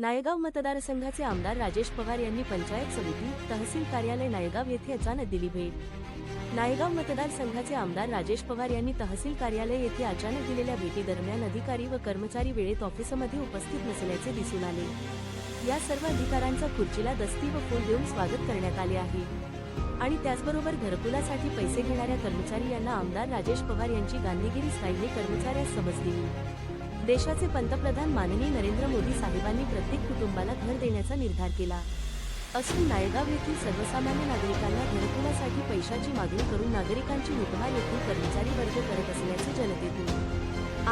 नायगाव मतदारसंघाचे आमदार राजेश पवार यांनी पंचायत समिती तहसील कार्यालय नायगाव येथे अचानक दिली भेट. नायगाव मतदारसंघाचे आमदार राजेश पवार यांनी तहसील कार्यालय येथे अचानक दिलेल्या भेटीदरम्यान अधिकारी व कर्मचारी वेळेत ऑफिसमध्ये उपस्थित नसल्याचे दिसून आले. या सर्व अधिकाऱ्यांचा खुर्चीला दस्ती व फूल देऊन स्वागत करण्यात आले आहे. आणि त्याचबरोबर घरकुलासाठी पैसे घेणाऱ्या कर्मचारी यांना आमदार राजेश पवार यांची गांधीगिरी स्टाईलने कर्मचाऱ्यास समज दिली. देशाचे पंतप्रधान माननीय नरेंद्र मोदी साहेबांनी प्रत्येक कुटुंबाला घर देण्याचा निर्धार केला. असून नायगाव येथील सर्वसामान्य नागरिकांना घरकुलासाठी पैशाची मागणी करून नागरिकांची लुटमार येथील कर्मचारी वर्ग करत असल्याचे जनतेतून.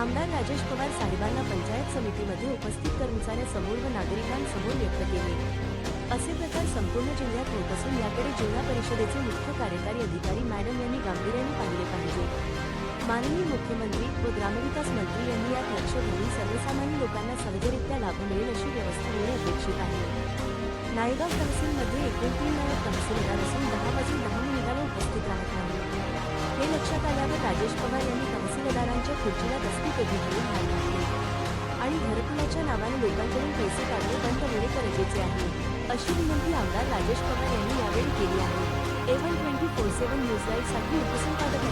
आमदार राजेश पवार साहेबांना पंचायत समितीमध्ये उपस्थित कर्मचाऱ्यासमोर व नागरिकांसमोर व्यक्त केले. असे प्रकार संपूर्ण जिल्ह्यात होत असून याकडे जिल्हा परिषदेचे मुख्य कार्यकारी अधिकारी मॅडम यांनी गांभीर्याने पाहिले पाहिजे माननीय मुख्यमंत्री व ग्रामविकास मंत्री यांनी यात लक्ष घालून सर्वसामान्य लोकांना सहजरित्या लाभ मिळेल अशी व्यवस्था होणे अपेक्षित आहे. नायगाव तहसीलमध्ये एकूण तीन नायक तहसीलदार असून दहा वाजून दहा मिनिटाला उपस्थित राहत नाही हे लक्षात आल्यावर राजेश पवार यांनी तहसीलदारांच्या खुर्चीला दस्ती कधी घेऊन आणि घरकुलाच्या नावाने लोकांकडून पैसे काढणे बंद होणे गरजेचे आहे अशी विनंती आमदार राजेश पवार यांनी यावेळी केली आहे. एव्हन ट्वेंटी फोर सेव्हन न्यूज लाईव्हसाठी उपसंपादक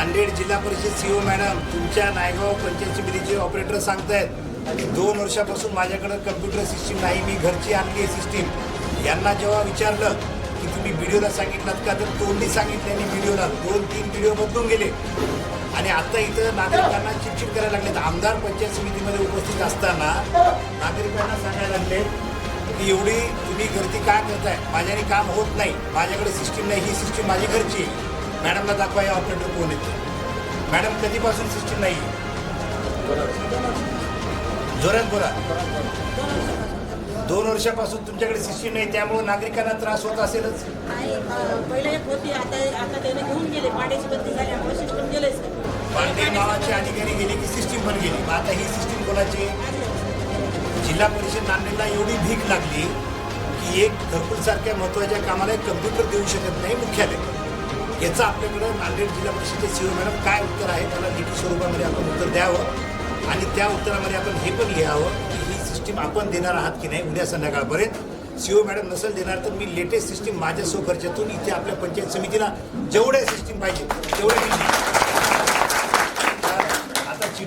नांदेड जिल्हा परिषद सी ओ मॅडम तुमच्या नायगाव पंचायत समितीचे ऑपरेटर सांगतायत दोन वर्षापासून माझ्याकडं कम्प्युटर सिस्टीम नाही मी घरची आणली आहे सिस्टीम यांना जेव्हा विचारलं की तुम्ही व्हिडिओला सांगितलात का तर तोंडी सांगितल्याने व्हिडिओला दोन तीन व्हिडिओ बदलून गेले. आणि आता इथं नागरिकांना चिडचिड करायला लागलेत. आमदार पंचायत समितीमध्ये उपस्थित असताना नागरिकांना सांगायला लागले की एवढी तुम्ही गर्दी का करताय? माझ्याने काम होत नाही. माझ्याकडे सिस्टीम नाही. ही सिस्टीम माझी घरची आहे. मॅडमला दाखवा या ऑपरेटर कोण येते मॅडम कधीपासून सिस्टीम नाही जोरात बोला. दोन वर्षापासून तुमच्याकडे सिस्टीम नाही त्यामुळे नागरिकांना त्रास होत असेलच. नाही अं, पहिले एक होती आता आता त्याने घेऊन गेले पाण्याची बंदी झाल्यामुळे सिस्टम गेलेच पांडे नावाचे अधिकारी गेले की सिस्टीम पण गेली. मग आता ही सिस्टीम कोणाची? जिल्हा परिषद नांदेडला एवढी भीक लागली की एक घरकुल सारख्या महत्त्वाच्या कामाला एक कम्प्युटर देऊ शकत नाही मुख्यालय. याचं आपल्याकडं नांदेड जिल्हा परिषदेचे सीओ मॅडम काय उत्तर आहे? त्याला लिखित स्वरूपामध्ये आपण उत्तर द्यावं. आणि त्या उत्तरामध्ये आपण हे पण लिहावं की ही सिस्टीम आपण देणार आहात की नाही उद्या संध्याकाळपर्यंत. सीओ मॅडम नसेल देणार तर मी लेटेस्ट सिस्टीम माझ्या सोखर्च्यातून इथे आपल्या पंचायत समितीला जेवढ्या सिस्टीम पाहिजे तेवढ्या मी